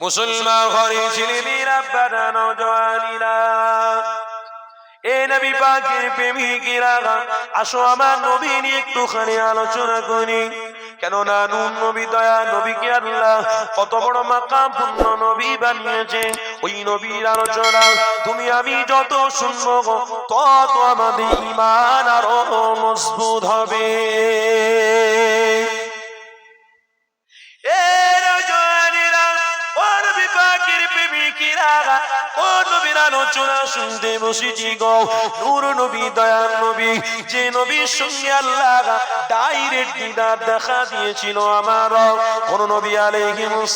মুসলমান ঘরে বাধা নজওয়ানিরা। এ নবী পাকের প্রেমিকেরা, আসো আমার নবী নিয়ে একটুখানি আলোচনা করি। কেননা নুন নবী, দয়া নবীকে আল্লাহ, কত বড় মাকাম পূর্ণ নবী বানিয়েছে। ওই নবীর আলোচনা, তুমি আমি যত শুনব, তত আমাদের ইমান আরও মজবুত হবে। ও নবীর আলোচনা শুনতে বসেছি গো। নূর নবী দয়ার নবী, যে নবীর সঙ্গে আল্লাহ ডাইরেক্ট দিদার দেখা দিয়েছিল আমার। কোন নবী আলাইহিস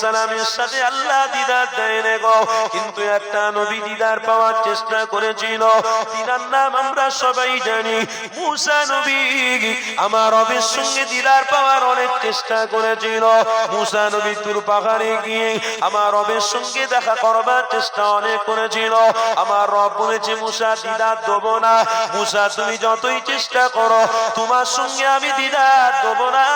সাথে আল্লাহ দিদার দেয় গো। কিন্তু একটা নবী দিদার পাওয়ার চেষ্টা করেছিল। তিনার নাম আমরা সবাই জানি, মুসা নবী। আমার রবের সঙ্গে দিদার পাওয়ার অনেক চেষ্টা করেছিল। মুসা নবী তুর পাহাড়ে গিয়ে আমার রবের সঙ্গে দেখা করবার চেষ্টা অনেক করেছিল। আমার রব বলেছে, মুসা, দিদার না। মুসা, তুমি যতই চেষ্টা করো, তোমার সঙ্গে আমি দিদার না।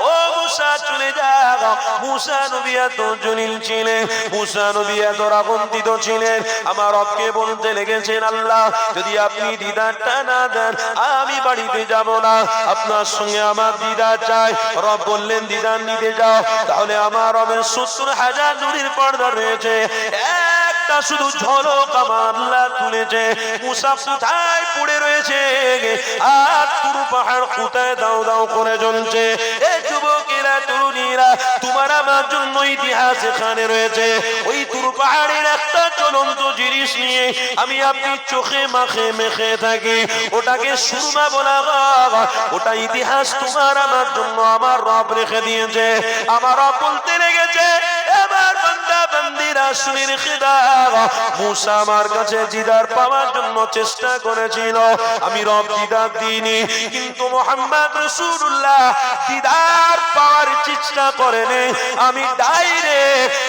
ও মুসা, চলে যাও। মুসা নবী এত জলিল ছিলেন, মুসা নবী এত রাগন্তিত ছিলেন। আমার রবকে বলতে লেগেছেন, আল্লাহ, যদি আপনি দিদারটা না দেন, আমি বাড়িতে যাব না। আপনার সঙ্গে আমার দিদার চাই। রব বললেন, দিদার নিতে যাও। তাহলে আমার রবের সত্তর হাজার নুরির পর্দা রয়েছে। একটা শুধু ঝলক আমার তুলেছে। মুসা কোথায় পড়ে রয়েছে? আর পুরো পাহাড় কোথায় দাও দাও করে জ্বলছে? এ যুবকেরা, তরুণীরা, তোমার আমার জন্য ইতিহাস এখানে রয়েছে। ওই পাহাড়ের একটা চলন্ত জিনিস নিয়ে আমি আপনি চোখে মাখে মেখে থাকি। ওটাকে সুরমা বলা হয়। ওটা ইতিহাস তোমার আমার জন্য আমার রব রেখে দিয়েছে। আমার রব বলতে লেগেছে, এবার বান্দিরা শুনে মুসা আমার কাছে দিদার পাওয়ার জন্য চেষ্টা করেছিল। আমি রব দিদার দিইনি, কিন্তু মোহাম্মদ রসুল্লাহ দিদার পাওয়ার চেষ্টা করেনি। আমি ডাইরে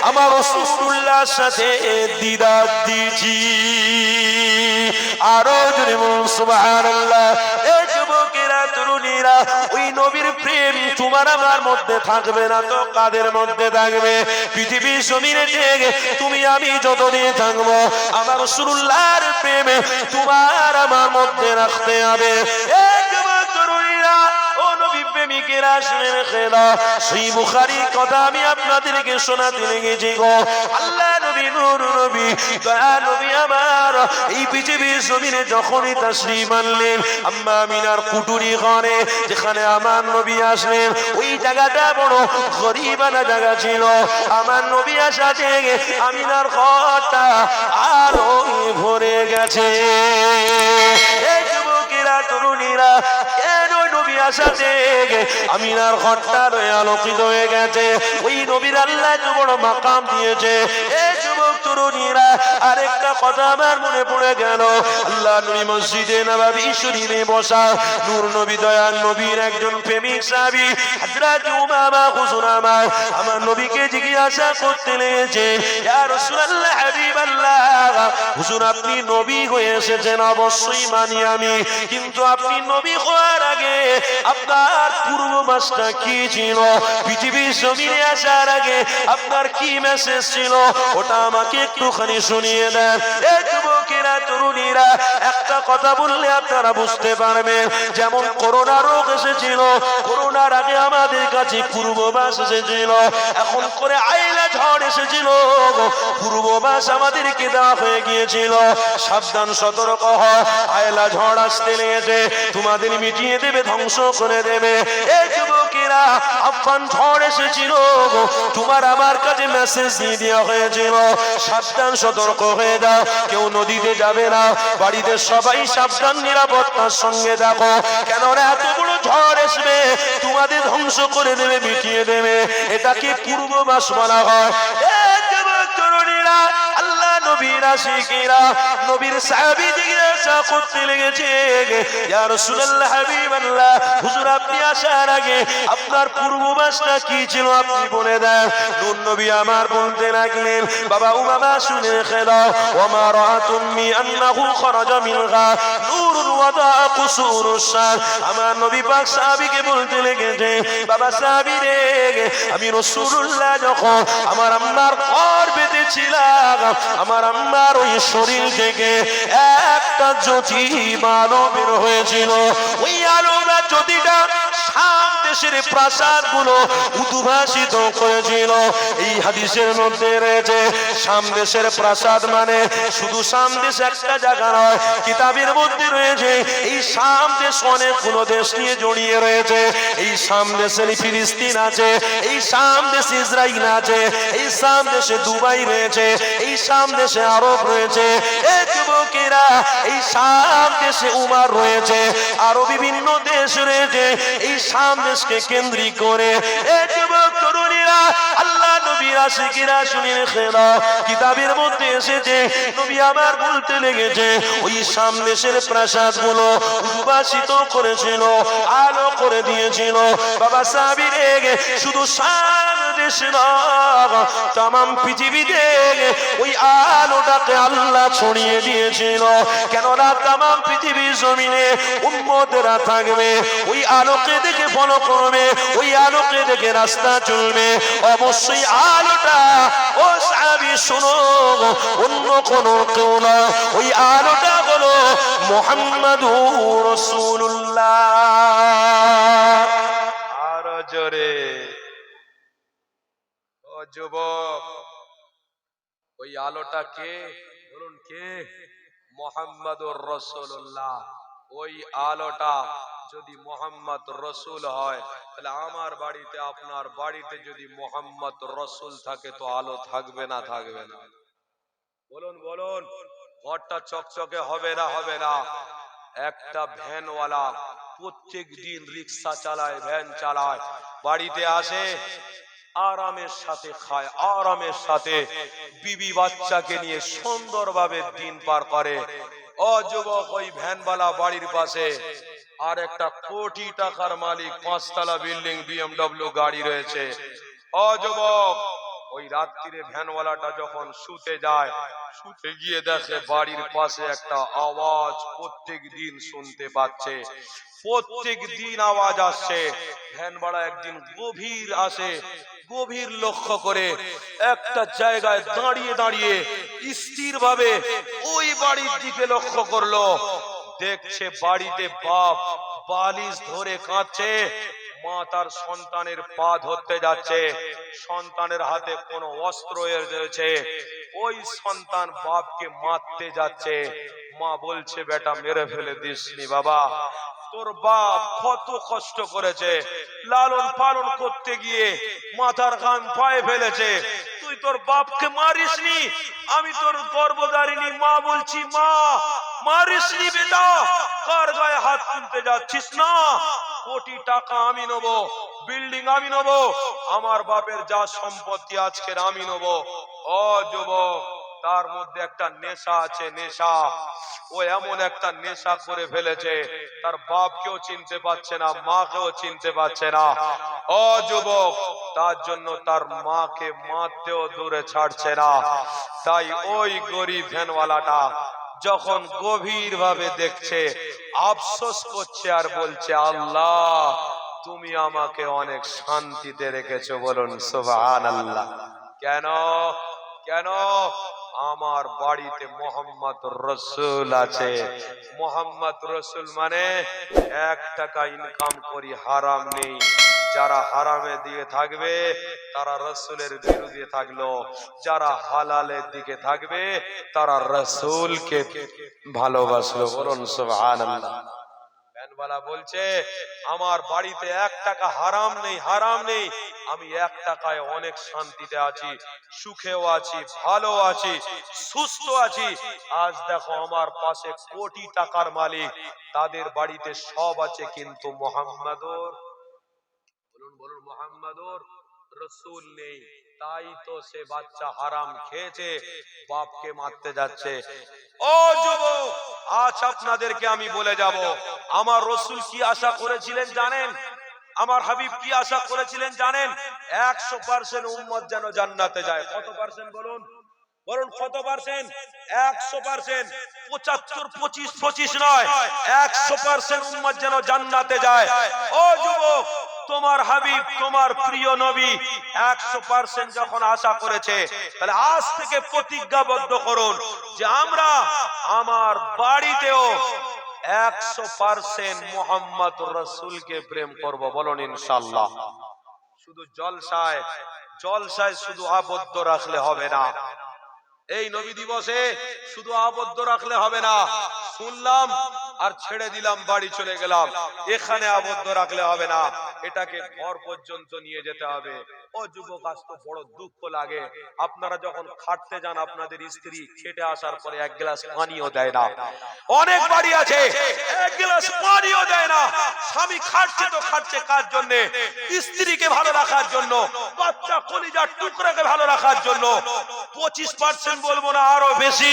আমার রসুল্লাহর সাথে দিদার দিয়েছি। আরও যদি সুবহানাল্লাহ। যুবকেরা তরুণীরা, ওই নবীর প্রেম তোমার আমার মধ্যে থাকবে না তো কাদের মধ্যে থাকবে? পৃথিবীর জমিনে থেকে তুমি আমি যতদিন থাকব, আমার রসুল্লাহর প্রেমে তোমার আমার মধ্যে রাখতে হবে। যুবক তরুণীরা আমার এই পৃথিবীর জমিনে যখনই তাসলিম আনলেন, আম্মা মিনার কুটুরি ঘরে যেখানে আমার নবী আসলেন, ওই জায়গাটা বড় গরিবানা জায়গা ছিল। আমার নবী আসা থেকে আমিনার ঘরটা আরও ভরে গেছে। আমিনার ঘরটা আলোকিত হয়ে গেছে? ওই নবীর আল্লাহ বড় মাকাম দিয়েছে। এ তরুণীরা আরেকটা কথা আমার মনে পড়ে গেল। আল্লাহ নবী মসজিদে বসা নূর নবী দয়াল নবীর একজন প্রেমিক উমামা আমার নবীকে জিজ্ঞাসা করতে লেগেছে, ইয়া রাসূলুল্লাহ, হাবিবাল্লাহ। আপনি নবী হয়ে এসেছেন, অবশ্যই মানি আমি। কিন্তু আপনি নবী হওয়ার আগে আপনার পূর্ব মাসটা কি ছিল? পৃথিবীর জমিনে আসার আগে আপনার কি মেসেজ ছিল? ওটা আমাকে একটুখানি শুনিয়ে দেন। এ যুবকেরা, তরুণীরা, একটা কথা বললে আপনারা বুঝতে পারবেন, যেমন করোনা রোগ এসেছিল, করোনার আগে আমাদের কাছে পূর্ববাস এসেছিল, এখন করে আইলা ঝড় এসেছিল পূর্ববাস আমাদেরকে দেওয়া হয়ে গিয়েছিল, সাবধান, সতর্ক হ আয়লা ঝড় আসতে লেগেছে, তোমাদের মিটিয়ে দেবে, ধ্বংস করে দেবে। এই যুবকেরা আফান ঝড় এসেছিল তোমার আমার কাছে মেসেজ দিয়ে দেওয়া হয়েছিল। সাবধান, সতর্ক হয়ে দাও কেউ নদীতে যাবে না। বাড়িতে সবাই সাবধান, নিরাপত্তার সঙ্গে দেখো কেন এত বড় ঝড় আসবে তোমাদের ধ্বংস করে দেবে, মিটিয়ে দেবে। এটাকে পূর্ব মাস বলা হয়। নবীর আশিকেরা, নবীর সাহাবী জিজ্ঞাসা করতে লেগেছে। ইয়া রাসূলুল্লাহ, হাবিবাল্লাহ, হুজুর আপনি আসার আগে আপনার পূর্ববাসটা কি ছিল আপনি বলে দেন। নূর নবী আমার বলতে লাগলেন, বাবা উমামা শুনে খেলা রাতুম মি আন্নাহু খরাজা মিনহা। নূরুন আমার নবী পাক সাহাবীকে বলতে লেগেছে, বাবা সাহাবী রে, আমি রাসূলুল্লাহ যখন আমার আম্মার ঘর বেঁধেছিলাম, আমার আম্মার ওই শরীর থেকে একটা জ্যোতি আলো বের হয়েছিল। ওই আলোটা জ্যোতিটা শাম দেশের প্রাসাদগুলো উদ্ভাসিত করেছিল। এই হাদিসের মধ্যে রয়েছে, শাম দেশের প্রাসাদ মানে শুধু শাম দেশ একটা জায়গা নয়, কিতাবের মধ্যে রয়েছে, এই শাম দেশ অনেকগুলো দেশ নিয়ে জড়িয়ে রয়েছে। এই শাম দেশের ফিলিস্তিন আছে, এই শাম দেশে ইসরায়েল আছে, এই শাম দেশে দুবাই রয়েছে, এই শাম দেশে আরব রয়েছে। এই শাম দেশে উমার রয়েছে, আরও বিভিন্ন দেশ রয়েছে, এই শাম দেশকে কেন্দ্রী করে। তরুণীরা, আল্লাহ খেলা। কিতাবের মধ্যে এসেছে, নবী আবার বলতে লেগেছে, ওই শাম দেশের প্রাসাদগুলো করেছিল, আলো করে দিয়েছিল। বাবা সাবির শুধু দেশ নয় তাম পৃথিবীতে ওই আলোটাকে আল্লাহ ছড়িয়ে দিয়েছিল। কেননা তাম পৃথিবীর জমিনে উম্মতেরা থাকবে। ওই আলোকে দেখে ফলো করবে, ওই আলোকে দেখে রাস্তা চলবে। অবশ্যই আলোটা, ও সাবি শুনো, অন্য কোন কেউ না। ওই আলোটা হলো মোহাম্মদুর রসুল্লাহ আরও জোরে। যুবক, ওই আলোটা কে বলুন কে? মোহাম্মদুর রসুল্লাহ ওই আলোটা যদি মোহাম্মদ রসুল হয়, তাহলে আমার বাড়িতে, আপনার বাড়িতে যদি মোহাম্মদ রসুল থাকে, তো আলো থাকবে না থাকবে না? বলুন বলুন, ঘরটা চকচকে হবে না হবে না? একটা ভ্যানওয়ালা প্রত্যেক দিন রিক্সা চালায়, ভ্যান চালায়, বাড়িতে আসে আরামের সাথে খায়, আরামের সাথে বিবি বাচ্চাকে নিয়ে সুন্দরভাবে দিন পার করে। ও যুবক, ওই ভ্যানওয়ালা বাড়ির পাশে আর একটা কোটি টাকার মালিক, পাঁচতলা বিল্ডিং, বিএমডব্লিউ গাড়ি রয়েছে। ও যুবক, ওই রাত্রিরে ভ্যানওয়ালাটা যখন শুতে যায়, শুতে গিয়ে দেখে বাড়ির পাশে একটা আওয়াজ প্রত্যেক দিন শুনতে পাচ্ছে। প্রত্যেক দিন আওয়াজ আসছে। ভ্যানওয়ালা একদিন গভীর আসে গভীর লক্ষ্য করে একটা জায়গায় দাঁড়িয়ে দাঁড়িয়ে স্থির ভাবে ওই বাড়ির দিকে লক্ষ্য করল। দেখছে বাড়িতে বাপ বালিশ ধরে কাঁদছে। মা তার সন্তানের পা ধরতে যাচ্ছে। সন্তানের হাতে কোনো অস্ত্র রয়েছে। ওই সন্তান বাপকে মারতে যাচ্ছে। মা বলছে, বেটা, মেরে ফেলে দিসনি বাবা। তোর বাপ কত কষ্ট করেছে। লালন পালন করতে গিয়ে মাথার গান পায়ে ফেলেছে। তুই তোর বাপকে মারিসনি? আমি তোর গর্ভধারিণী মা বলছি, মা, মারিসনি বেটা? কার গায়ে হাত তুলতে যাচ্ছিস না? কোটি টাকা আমি নেব, বিল্ডিং আমি নেব, আমার বাপের যা সম্পত্তি আজকের আমি নেব। ও যুবক তার মধ্যে একটা নেশা আছে, নেশা। ও এমন একটা নেশা করে ফেলেছে, তার বাপকেও চিনতে পারছে না, মাকেও চিনতে পারছে না। ও যুবক, তার জন্য তার মাকে মারতেও দূরে ছাড়ছে না। তাই ওই গরিব ভ্যানওয়ালাটা যখন গভীর ভাবে দেখছে, আফসোস করছে আর বলছে, আল্লাহ, তুমি আমাকে অনেক শান্তিতে রেখেছো বলুন সুবহান আল্লাহ কেন? কেন? আমার বাড়িতে মোহাম্মদ রসুল আছে। মোহাম্মদ রসুল মানে এক টাকা ইনকাম করি, হারাম নেই। যারা হারামে দিয়ে থাকবে, তারা রসুলের বিরুদ্ধে থাকল। যারা হালালের দিকে থাকবে, তারা রসুলকে ভালোবাসলো। বলুন, সুবহানাল্লাহ। ভ্যানওয়ালা বলছে, আমার বাড়িতে এক টাকা হারাম নেই হারাম নেই। আমি এক টাকায় অনেক শান্তিতে আছি, সুখেও আছি, ভালো আছি, সুস্থ আছি। আজ দেখো আমার পাশে কোটি টাকার মালিক, তাদের বাড়িতে সব আছে কিন্তু মোহাম্মদর। বলুন বলুন, মোহাম্মদর। রসুল নেই, তাই তো সে বাচ্চা হারাম খেয়েছে, বাপকে মারতে যাচ্ছে। ও যুবক, আজ আপনাদেরকে আমি বলে যাব, আমার রসুল কি আশা করেছিলেন জানেন? আমার হাবিব কি আশা করেছিলেন জানেন? একশো পার্সেন্ট উম্মত যেন জান্নাতে যায়। কত পার্সেন্ট বলুন? বলুন কত পার্সেন্ট? একশো পার্সেন্ট। পঁচাত্তর, পঁচিশ পঁচিশ নয়, একশো পার্সেন্ট উম্মত যেন জান্নাতে যায়। ও যুবক তোমার হাবিব, তোমার প্রিয় নবী একশো পার্সেন্ট যখন আশা করেছে, তাহলে আজ থেকে প্রতিজ্ঞাবদ্ধ করুন যে আমরা আমার বাড়িতেও একশো পার্সেন্ট মোহাম্মদ রসুলকে প্রেম করব। বলুন ইনশাল্লাহ শুধু জলসায় জলসায় শুধু আবদ্ধ রাখলে হবে না। এই নবী দিবসে শুধু আবদ্ধ রাখলে হবে না। শুনলাম আর ছেড়ে দিলাম, বাড়ি চলে গেলাম। এখানে আবদ্ধ রাখলে হবে না। এটাকে ঘর পর্যন্ত নিয়ে যেতে হবে। ও যুবক আজ তো বড় দুঃখ লাগে। আপনারা যখন খাটতে যান আপনাদের স্ত্রী, খেটে আসার পরে এক গ্লাস পানিও দেয় না। অনেক বাড়ি আছে, এক গ্লাস পানিও দেয় না। স্বামী খাটছে তো খাটছে কার জন্য? স্ত্রীকে ভালো রাখার জন্য, বাচ্চা কলিজার টুকরাকে ভালো রাখার জন্য। পঁচিশ পার্সেন্ট বলব না, আরও বেশি।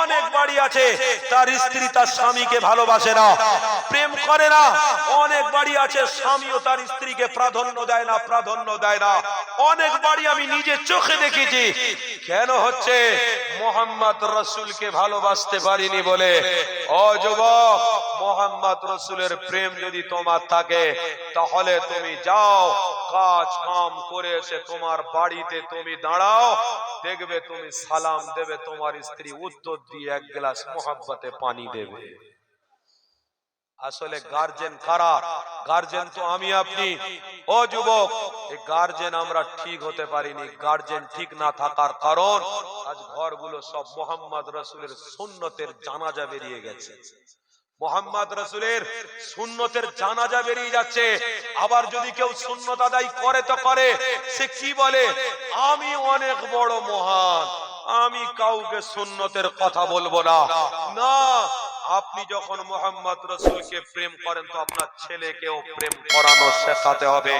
অনেক বাড়ি আছে, তার স্ত্রী তার স্বামীকে ভালোবাসে না, প্রেম করে না। অনেক বাড়ি আছে, স্বামীও তার স্ত্রীকে প্রাধান্য দেয় না, প্রাধান্য দেয় না। অনেক বাড়ি আমি নিজে চোখে দেখেছি। কেন হচ্ছে মোহাম্মদ রসুলকে ভালোবাসতে পারিনি বলে? ও যুবক, মোহাম্মদ রসুলের প্রেম যদি তোমার থাকে, তাহলে তুমি যাও, কাজ কাম করে এসে তোমার বাড়িতে তুমি দাঁড়াও, দেখবে তুমি সালাম দেবে, তোমার স্ত্রী উত্তর দিয়ে এক গ্লাস মোহাব্বতে পানি দেবে। আসলে গার্জেন কারা? গার্জেন তো আমি আপনি। ও যুবক এই গার্জেন আমরা ঠিক হতে পারিনি। গার্জেন ঠিক না থাকার কারণ আজ ঘরগুলো সব মোহাম্মদ রসুলের সুন্নতের জানাজা বেরিয়ে গেছে। মোহাম্মদ রসুলের সুন্নতের জানাজা বেরিয়ে যাচ্ছে। আবার যদি কেউ সুন্নত আদায় করে তো করে সে কি বলে? আমি অনেক বড় মহান। আমি কাউকে সুন্নতের কথা বলব না। না আপনি যখন মোহাম্মদ রসুলকে প্রেম করেন, তো আপনার ছেলেকেও প্রেম করানো শেখাতে হবে।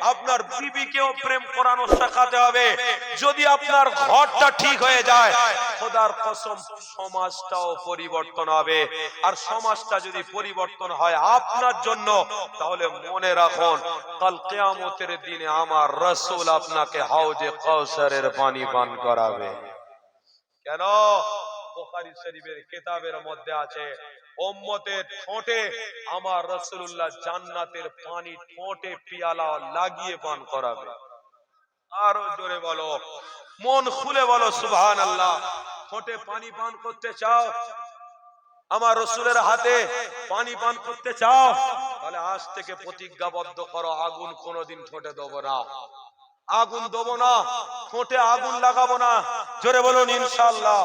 আপনার বিবিকেও প্রেম করানো শেখাতে হবে। যদি আপনার ঘরটা ঠিক হয়ে যায়, খোদার কসম, সমাজটাও পরিবর্তন হবে। আর সমাজটা যদি পরিবর্তন হয় আপনার জন্য, তাহলে মনে রাখুন, কাল কেয়ামতের দিনে আমার রসুল আপনাকে হাউজে কৌসারের পানি পান করাবে। কেন? বুখারী শরীফের কিতাবের মধ্যে আছে উম্মতের ঠোঁটে আমার রাসূলুল্লাহ জান্নাতের পানি ঠোঁটে পিয়ালা লাগিয়ে পান করাবে। আরও জোরে বলো, মন খুলে বলো, সুবহানাল্লাহ, ঠোঁটে পানি পান করতে চাও? আমার রসুলের হাতে পানি পান করতে চাও? তাহলে আজ থেকে প্রতিজ্ঞাবদ্ধ করো, আগুন কোনোদিন ঠোঁটে দেবো না। আগুন দেবো না, ঠোঁটে আগুন লাগাবো না। জোরে বলুন ইনশাল্লাহ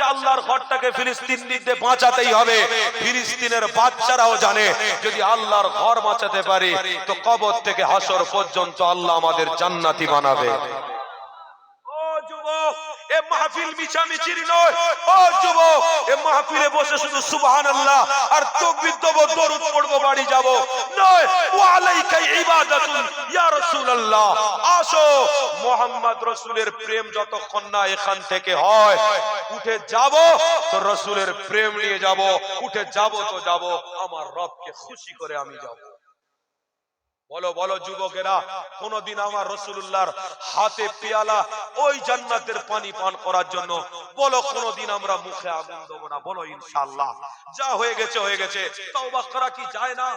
আল্লাহর ঘরটাকে ফিলিস্তিন দিতে বাঁচাতেই হবে? ফিলিস্তিনের বাচ্চারাও জানে, যদি আল্লাহর ঘর বাঁচাতে পারি, তো কবর থেকে হাসর পর্যন্ত আল্লাহ আমাদের জান্নাতি বানাবে। এ মাহফিল মিছামিছির নয়। ও যুবক, এ মাহফিলে বসে শুধু সুবহানাল্লাহ আর দেব, দরুদ পড়ব, বাড়ি যাব। নয় ইবাদাতুন, ইয়া রাসূলুল্লাহ। আসো, মোহাম্মদ রাসূলের প্রেম যতক্ষণ না এখান থেকে হয়, উঠে যাব, তো রাসূলের প্রেম নিয়ে যাব, উঠে যাব, তো যাব। আমার রবকে খুশি করে আমি যাব। বলো বলো যুবকেরা, কোনদিন আমার রসুল্লাহর হাতে পেয়ালা ওই জান্নাতের পানি পান করার জন্য বলো, কোনদিন আমরা মুখে আগুন দেবো না, বলো ইনশাল্লাহ যা হয়ে গেছে হয়ে গেছে। তওবা করা কি যায় না?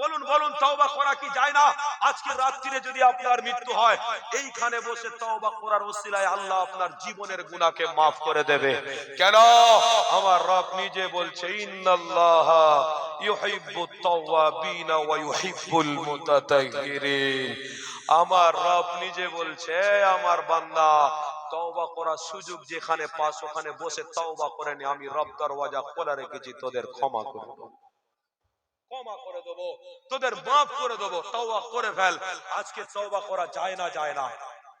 বলুন বলুন, তওবা করা কি যায় না? আজকে রাত্রিরে যদি আপনার মৃত্যু হয়, এইখানে বসে তওবা করার ওসিলায় আল্লাহ আপনার জীবনের গুনাহকে maaf করে দেবে। কেন? আমার রব নিজে বলছে, ইন্নাল্লাহ তাওয়াবিন ওয়া ইউহিব্বুল আমার রব নিজে বলছে আমার বান্দা, তওবা করার সুযোগ যেখানে পাস ওখানে বসে তওবা করে নি, আমি রব দরওয়াজা খোলা রেখেছি, তোদের ক্ষমা করে ক্ষমা করে দেবো, তোদের মাফ করে দেবো, তওবা করে ফেল। আজকে তওবা করা যায় না যায় না।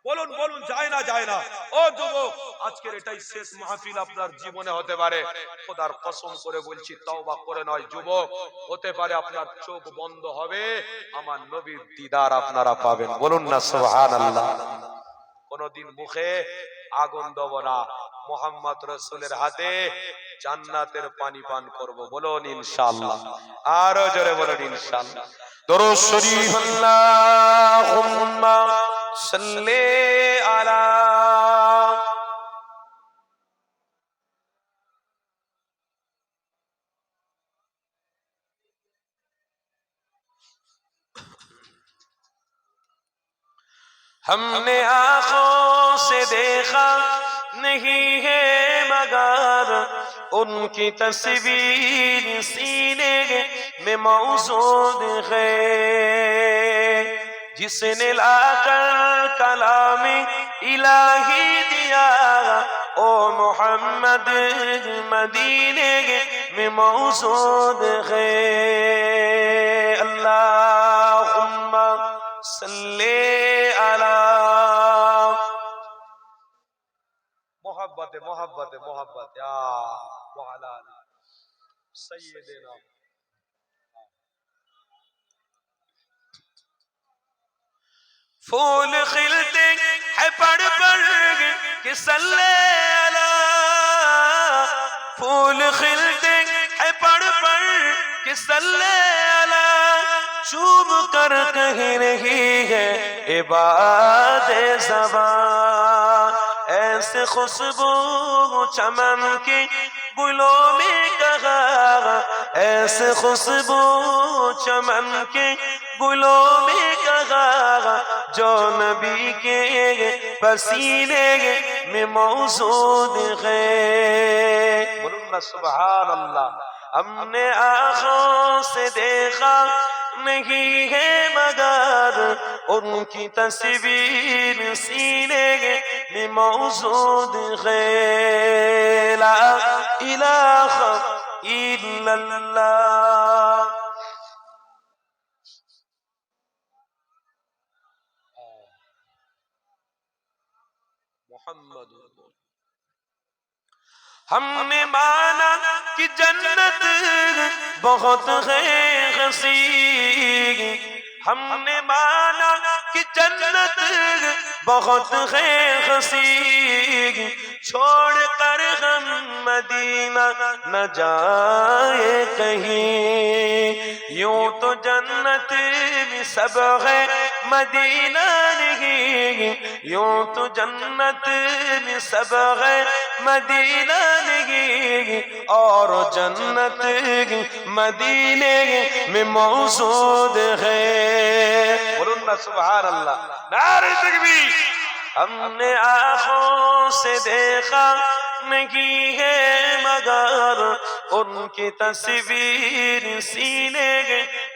বলুন বলুন, যায় না যায় না। ও যুবক, আজকের এটাই শেষ মাহফিল আপনার জীবনে হতে পারে। খোদার কসম করে বলছি, তওবা করে নয়, যুবক, হতে পারে আপনার চোখ বন্ধ হবে, আমার নবীর দিদার আপনারা পাবেন। বলুন না, সুবহানাল্লাহ। কোনদিন মুখে আগুন দেব না। মোহাম্মদ রসুলের হাতে জান্নাতের পানি পান করব। বলুন, ইনশাআল্লাহ। আরও জোরে বলুন, ইনশাআল্লাহ। দরুদ শরীফ, আল্লাহুম্মা صلی علی ہم نے آنکھوں سے دیکھا نہیں ہے مگر ان کی تصویر سینے میں موزود ہے۔ جس نے لا کر کلام الہی دیا او محمد مدینے میں موجود ہے اللہم صلی علی محبت محبت محبت یا وعلا سیدنا پھول کھلتے ہیں پڑ پڑ کہ سلے پھول کھلتے ہیں پڑ پڑ کہ سلے چوب کر کہیں رہی ہے، عباد زبان۔ ایسے خوشبو چمن کی گلوں میں کہا۔ ایسے خوشبو چمن کی گلوں میں لگا جو نبی کے پسینے میں موزود ہے۔ سبحان اللہ ہم نے آنکھوں سے دیکھا نہیں ہے، مگر ان کی تصویر سینے میں موجود ہے۔ لا الہ الا اللہ۔ ہم نے مانا کہ جنت بہت ہے۔ ہنسی ہم نے مانا کہ جنت بہت ہے۔ ہنسی چھوڑ کر ہم مدینہ نہ جائے کہیں۔ یوں تو جنت بھی سب ہے، مدینہ نہیں۔ یوں تو جنت بھی سب ہے، مدینہ نہیں۔ اور جنت مدینے میں موجود ہے۔ سبحان اللہ۔ نعرہ تکبیر۔ ہم نے آنکھوں سے دیکھا نہیں ہے، مگر ان کی تصویر سینے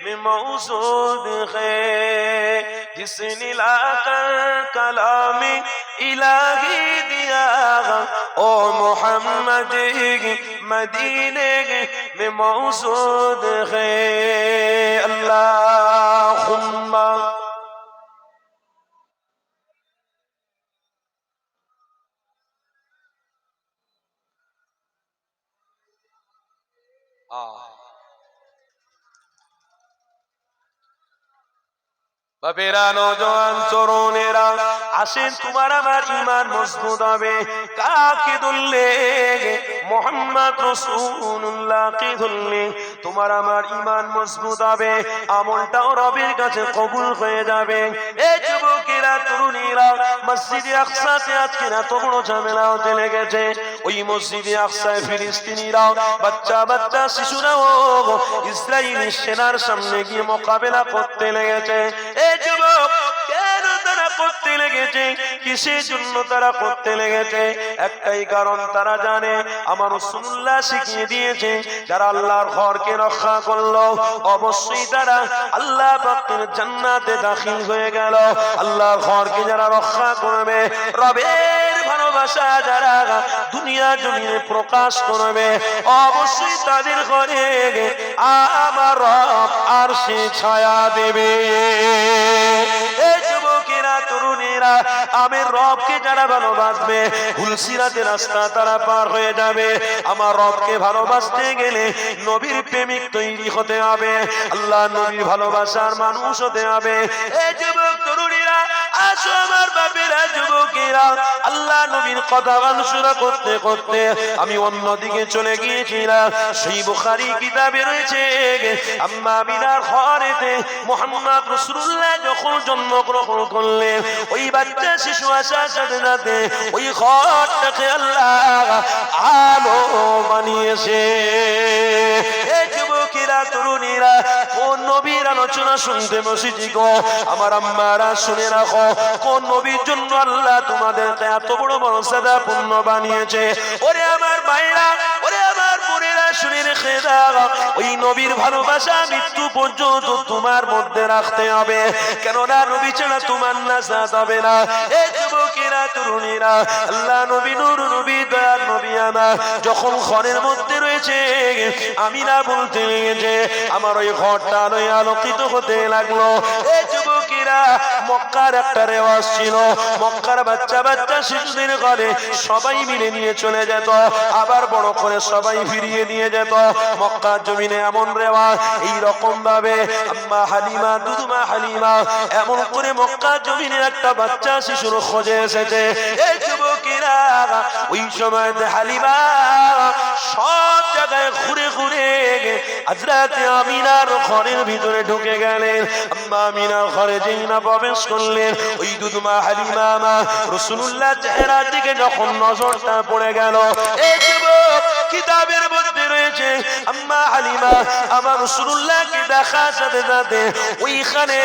میں موجود ہے۔ جس نے لا کر کلامی الہی دیا او محمد مدینے میں موجود ہے۔ اللہ বাপেরা, নজওয়ান তরুণেরা, আসেন তোমার আমার ইমান মজবুত হবে। কাকে ধরলে? মোহাম্মদ রসুল্লাহকে ধরলে? তোমার আমার ইমান মজবুত হবে। আমলটাও রবের কাছে কবুল হয়ে যাবে। এই যুবকেরা তরুণীরা মসজিদে আকসাতে ঝামেলা হতে লেগেছে। ওই মসজিদে আকসায় ফিলিস্তিনিরাও, বাচ্চা বাচ্চা, শিশুরাও ইসরায়েলি সেনার সামনে গিয়ে মোকাবেলা করতে লেগেছে। এই লেগেছে, কিসের জন্য তারা করতে লেগেছে? একটাই কারণ তারা জানে, আমার শিখিয়ে দিয়েছে, যারা আল্লাহর ঘরকে রক্ষা করল, অবশ্যই তারা আল্লাহ জান্নাতে দাখিল হয়ে গেল। আল্লাহর ঘরকে যারা রক্ষা করবে, রবের ভালোবাসা যারা দুনিয়া প্রকাশ করবে, অবশ্যই তাদের ঘরে আমার রব আর সে ছায়া দেবে। তরুণেরা আমি রবকে যারা ভালোবাসবে হুলসিরাতে রাস্তা তারা পার হয়ে যাবে। আমার রবকে ভালোবাসতে গেলে নবীর প্রেমিক তৈরি হতে হবে। আল্লাহ নবীর ভালোবাসার মানুষ হতে হবে। এই যুবক আসো আমার বাপেরা যুবকেরা আল্লাহ নবীর কথা মানুষরা করতে করতে আমি অন্যদিকে চলে গিয়েছিলাম। সেই বুখারি কিতাবে রয়েছে, আম্মা মিনার ঘরেতে মোহাম্মদ রসুল্লাহ যখন জন্মগ্রহণ করলেন, ওই বাচ্চা শিশু আসার সাথে সাথে ওই ঘরটাকে আল্লাহ আলো বানিয়েছে। যুবকেরা তরুণীরা কোন নবীর আলোচনা শুনতে বসেছি গো। আমার আম্মারা শুনে রাখো কোন নবীর জন্য আল্লাহ তোমাদেরকে এত বড় মর্যাদা পূর্ণ বানিয়েছে। ওরে আমার ভাইরা, ওরে আমার বোনেরা ওই নবীর ভালোবাসা মৃত্যু পর্যন্ত তোমার মধ্যে রাখতে হবে। কেননা নবী ছাড়া তোমার হবে না। যুবকেরা, তরুণীরা, আল্লাহ নবী নবী দয়ার নবী আমার যখন ঘরের মধ্যে রয়েছে আমি না বলতে লেগেছে আমার ওই ঘরটা আলোয় আলোকিত হতে লাগল। এই যুবকেরা মক্কার একটা রেওয়াজ ছিল। মক্কার বাচ্চা বাচ্চা শিশুদের ঘরে সবাই মিলে নিয়ে চলে যেত। আবার বড় করে সবাই ফিরিয়ে নিয়ে যেত। মক্কার জমিনে এমন রেওয়াজ, এই রকম ভাবে আম্মা হালিমা, দুদুমা হালিমা, এমন করে মক্কার জমিনে একটা বাচ্চা শিশুর খোঁজে এসেছে। এই যুবকেরা ওই সময় হালিমা সব জায়গায় ঘুরে ঘুরে আজরাতে আমিনার ঘরের ভিতরে ঢুকে গেলেন। আম্মা আমিনার ঘরে যেই না প্রবেশ করলেন ওই দুধমা হালিমা মা রসুল্লাহ চেহারার দিকে যখন নজরটা পড়ে গেল কিতাবের রয়েছে আম্মা হালিমা, আমার রসুল্লাহকে দেখার সাথে সাথে ওইখানে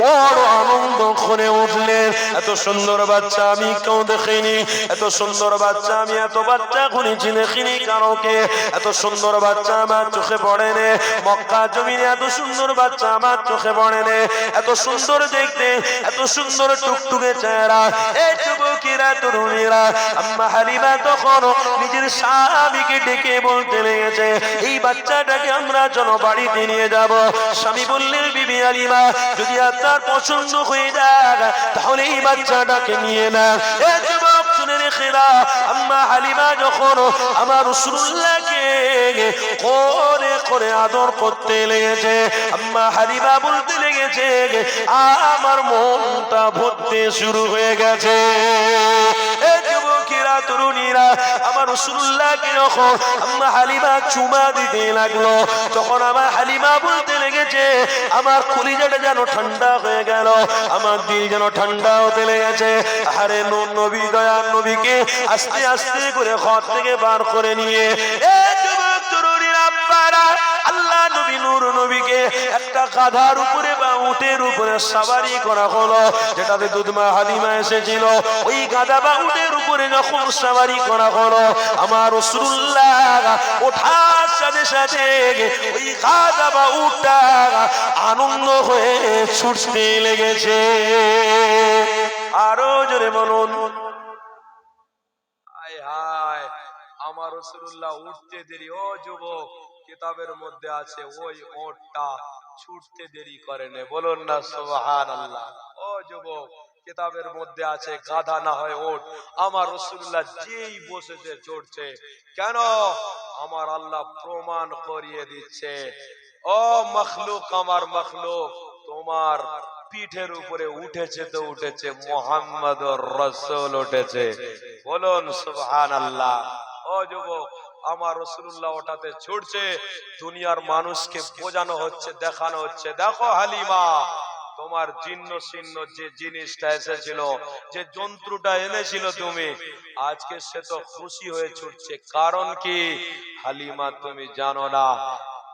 বড় আনন্দ করে উঠলেন। এত সুন্দর বাচ্চা আমি কেউ দেখিনি। এত সুন্দর বাচ্চা আমি এত বাচ্চা খুঁড়েছি দেখিনি কারোকে। এত সুন্দর বাচ্চা আমার চোখে পড়ে নে। মক্কা জমিনে এত সুন্দর বাচ্চা আমার চোখে পড়ে নে। এত সুন্দর দেখতে, এত সুন্দর টুকটুকে চেহারা। এই যুবকেরা তরুণীরা, আম্মা হালিমা তখন নিজের স্বামীকে ডেকে বলতে লেগেছে এই বাচ্চাটাকে আমরা জন বাড়িতে নিয়ে যাব। স্বামী বললেন, বিবি আলিমা, যদি আপনার পছন্দ হয়ে যাক তাহলে এই বাচ্চাটাকে নিয়ে না আমার রসুল্লাহকে করে করে আদর করতে লেগেছে, আম্মা হালিমা বলতে লেগেছে আমার মনটা ভরতে শুরু হয়ে গেছে। তরুণীরা, আমার রসুল্লাহকে যখন আম্মা হালিমা চুমা দিতে লাগল। তখন আমার হালিমা বলতে লেগেছে, আমার কলিজাটা যেন ঠান্ডা হয়ে গেল, আমার দিল যেন ঠান্ডা হতে লেগেছে। আরে নবী দয়ার নবীকে আস্তে আস্তে করে ঘর থেকে বার করে নিয়ে তরুণীরা আল্লাহ নূর নবীকে একটা গাধার উপরে বা উটের উপরে সাবারি করা হলো। যেটাতে দুধমা হালিমা এসেছিল, ওই গাধা বা উটের উপরে যখন সাবারি করা হলো, আমার রসুল্লাহ ওঠার সাথে সাথে ওই গাধা বা উটটা আনন্দ হয়ে ছুটতে লেগেছে। আরও জোরে বলুন। হায় হায় আমার রসুল্লাহ উঠতে দেরি। ও যুবক কিতাবের মধ্যে আছে, ওই ওটটা ছুটতে দেরি করে নে। বলুন না সোহান আল্লাহ ও যুবক, কিতাবের মধ্যে আছে, গাধা না হয় ওট আমার রসুল্লাহ যেই বসেছে, চড়ছে। কেন? আমার আল্লাহ প্রমাণ করিয়ে দিচ্ছে। ও মখলুক, আমার মখলুক, তোমার পিঠের উপরে উঠেছে তো উঠেছে মোহাম্মদ রসুল উঠেছে। বলুন সুবহান আল্লাহ ও যুবক আমার রসুল্লাহ ওটাতে ছুটছে, দুনিয়ার মানুষকে বোঝানো হচ্ছে, দেখানো হচ্ছে। দেখো হালিমা, তোমার চিহ্ন চিহ্ন যে জিনিসটা এসেছিল, যে যন্ত্রটা এনেছিল তুমি, আজকে সে তো খুশি হয়ে ছুটছে। কারণ কি? হালিমা, তুমি জানো না,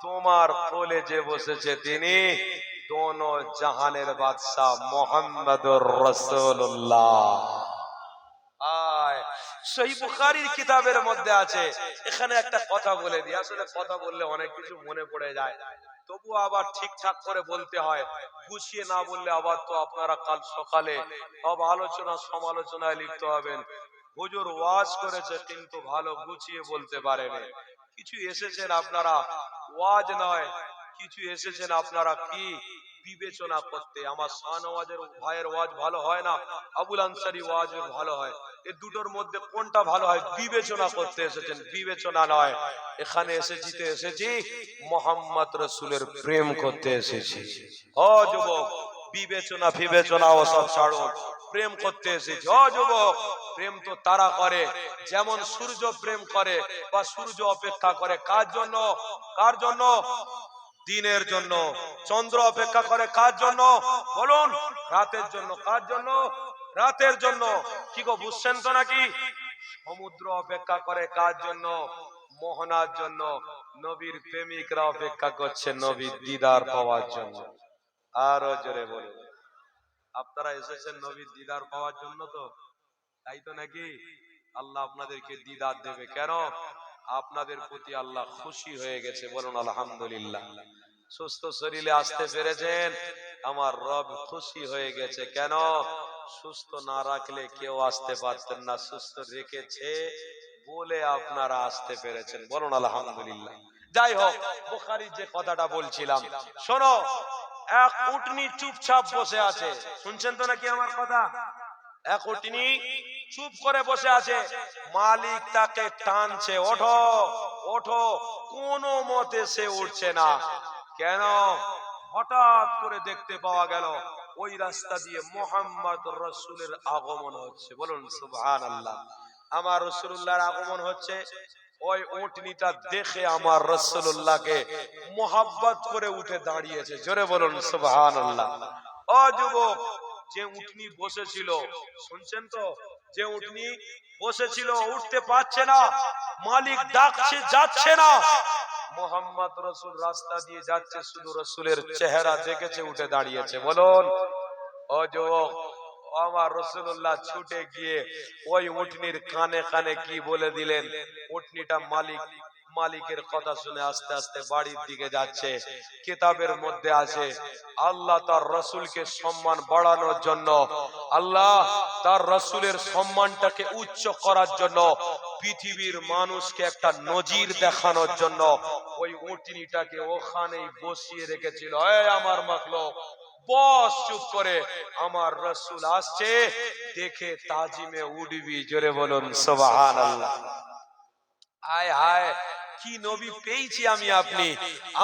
তোমার কোলে যে বসেছে তিনি দোনো জাহানের বাদশাহ মোহাম্মদুর রসুল্লাহ সেই বুখারীর কিতাবের মধ্যে আছে এখানে একটা কথা বলে দিই। আসলে কথা বললে অনেক কিছু মনে পড়ে যায়। তবু আবার ঠিকঠাক করে বলতে হয়। গুছিয়ে না বললে আবার তো আপনারা কাল সকালে সব আলোচনা সমালোচনায় লিখতে হবেন। হুজুর ওয়াজ করেছে কিন্তু ভালো গুছিয়ে বলতে পারেনি। কিছু এসেছেন আপনারা? ওয়াজ নয় কিছু এসেছেন আপনারা কি বিবেচনা করতে? আমার শাহনওয়াজের ভাইয়ের ওয়াজ ভালো হয় না? আবুল আনসারি ওয়াজ ভালো হয়। এই দুটোর মধ্যে কোনটা ভালো হয়? বিবেচনা করতে এসেছেন। বিবেচনা নয়। এখানে এসেছি তো এসেছি। মোহাম্মদ রসুলের প্রেম করতে এসেছি। ও যুবক, বিবেচনা বিবেচনা ও সব ছাড়ুন প্রেম করতে এসেছি। ও যুবক, প্রেম তো তারা করে। যেমন সূর্য প্রেম করে বা সূর্য অপেক্ষা করে। কার জন্য? কার জন্য? দিনের জন্য। চন্দ্র অপেক্ষা করে কার জন্য? বলুন, রাতের জন্য। কার জন্য? রাতের জন্য। কি গো, বুঝছেন তো নাকি? সমুদ্র অপেক্ষা করে কার জন্য? মোহনার জন্য। নবীর প্রেমিকরা অপেক্ষা করছে নবীর দিদার পাওয়ার জন্য। আরও জোরে বলুন। আপনারা এসেছেন নবীর দিদার পাওয়ার জন্য তো? তাই তো নাকি? আল্লাহ আপনাদেরকে দিদার দেবে। কেন? আপনাদের প্রতি আল্লাহ খুশি হয়ে গেছে, বলুন আলহামদুলিল্লাহ। সুস্থ শরীরে আসতে পেরেছেন, আমার রব খুশি হয়ে গেছে। কেন? সুস্থ না রাখলে কেউ আসতে পারতেন না, সুস্থ রেখেছে বলে আপনারা আসতে পেরেছেন, বলুন আলহামদুলিল্লাহ। যাই হোক, বুখারীর যে কথাটা বলছিলাম, শোনো, এক উটনি চুপচাপ বসে আছে। শুনছেন তো নাকি আমার কথা? এক উটনি চুপ করে বসে আছে। মালিক তাকে টানছে, ওঠো ওঠো, কোনো মতে সে উঠছে না। কেন? হঠাৎ করে দেখতে পাওয়া গেল, ওই রাস্তা দিয়ে মোহাম্মদ রসুলের আগমন হচ্ছে। বলুন সুবহান আল্লাহ আমার রসুল্লাহর আগমন হচ্ছে। ওই উটনিটা দেখে আমার রসুল্লাহকে মোহাব্বত করে উঠে দাঁড়িয়েছে। জোরে বলুন সুবহান আল্লাহ ও যে উটনি বসেছিল। শুনছেন তো? যে উটনি বসেছিল উঠতে পারছে না। মালিক ডাকছে যাচ্ছে না। মোহাম্মদ রসুল রাস্তা দিয়ে যাচ্ছে শুধু রসুলের চেহারা দেখেছে উঠে দাঁড়িয়েছে। বলুন যুবক আমার রসুল্লাহ ছুটে গিয়ে ওই উটনির কানে কানে কি বলে দিলেন? উটনিটা মালিক মালিকের কথা শুনে আস্তে আস্তে বাড়ির দিকে যাচ্ছে। কিতাবের মধ্যে আছে, আল্লাহ তার রসুলকে সম্মান বাড়ানোর জন্য, আল্লাহ তার রসুলের সম্মানটাকে উচ্চ করার জন্য, পৃথিবীর মানুষকে একটা নজির দেখানোর জন্য ওই উটনিটাকে ওখানেই বসিয়ে রেখেছিল। আমার মাখলো বস চুপ করে, আমার রসুল আসছে, দেখে তাজিমে উঠবি জোরে বলুন সোবাহান আল্লাহ হায় হায় কি নবী পেয়েছি আমি আপনি?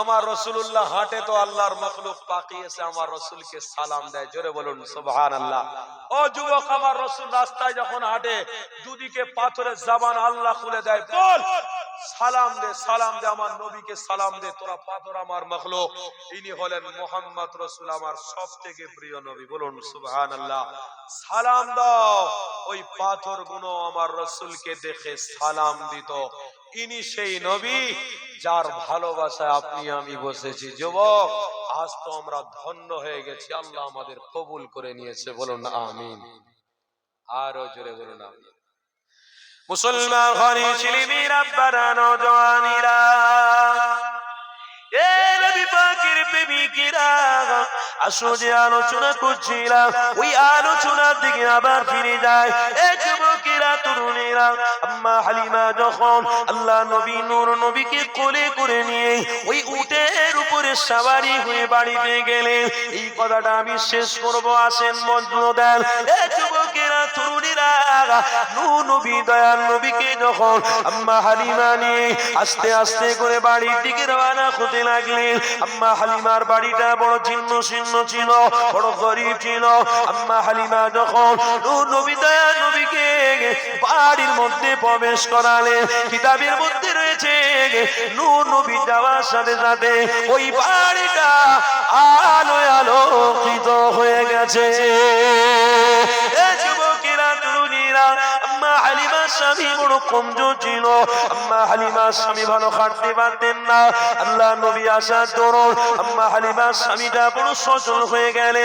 আমার রসুল্লাহ হাটে তো আল্লাহর মখলুক পাকিয়েছে, আমার রসুলকে সালাম দেয়। জোরে বলুন সুবহান আল্লাহ ও যুবক, আমার রসুল রাস্তায় যখন হাঁটে, দুদিকে পাথরের জাবান আল্লাহ খুলে দেয়, বল! সালাম দে সালাম দে, আমার নবীকে সালাম দে, তোরা পাথর আমার মখলুক। ইনি হলেন মোহাম্মদ রসুল, আমার সব থেকে প্রিয় নবী। বলুন সুবহান আল্লাহ সালাম দাও। ওই পাথরগুলো আমার রসুলকে দেখে সালাম দিত। ইনি সেই নবী যার ভালোবাসায় আপনি আমি বসেছি। যুবক আজ তো আমরা ধন্য হয়ে গেছি। আল্লাহ আমাদের কবুল করে নিয়েছে। বলুন আমিন। আরও জোরে বলুন আমিন। মুসলমান ছিলিমির এ নবী পাকের প্রেমিকেরা। আসো যে আলোচনা করছিলাম ওই আলোচনার দিকে আবার ফিরে যায় এ যুবকেরা তরুণেরা, আম্মা হালিমা যখন আল্লাহ নবী নূর নবীকে কোলে করে নিয়ে ওই উটের উপরে সাবারি হয়ে বাড়িতে গেলেন, এই কথাটা আমি শেষ করব, আসেন দেন এ যুবকেরা, তরুণীরা নূ নবী, দয়াল নবীকে যখন আম্মা হালিমা নিয়ে আস্তে আস্তে করে বাড়ির দিকে রওনা হতে লাগলেন, আম্মা হালিমার বাড়িটা বড় ছিন্ন ছিন্ন ছিল, বড় গরিব ছিল, আম্মা হালিমা যখন নূ নবী, দয়াল বাড়ির মধ্যে প্রবেশ করালেন কিতাবের মধ্যে রয়েছে নূ নবী যাওয়ার সাথে সাথে ওই বাড়িটা আলো আলোকিত হয়ে গেছে। আল্লাহ নবী আসার দরুন আম্মা হালিমার স্বামীটা বড় সচল হয়ে যুবকেরা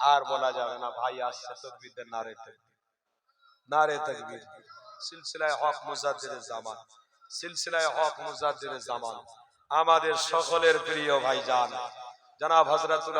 আর বলা যাবে না, ভাই আসছে তকবীরদের নারে তকবীর নারে তকবীর। সিলসিলায় হক মুজাদ্দের জামান। সিলসিলায় হক মুজাদ্দের জামান। আমাদের সকলের প্রিয় ভাইজান জানা হযরতুল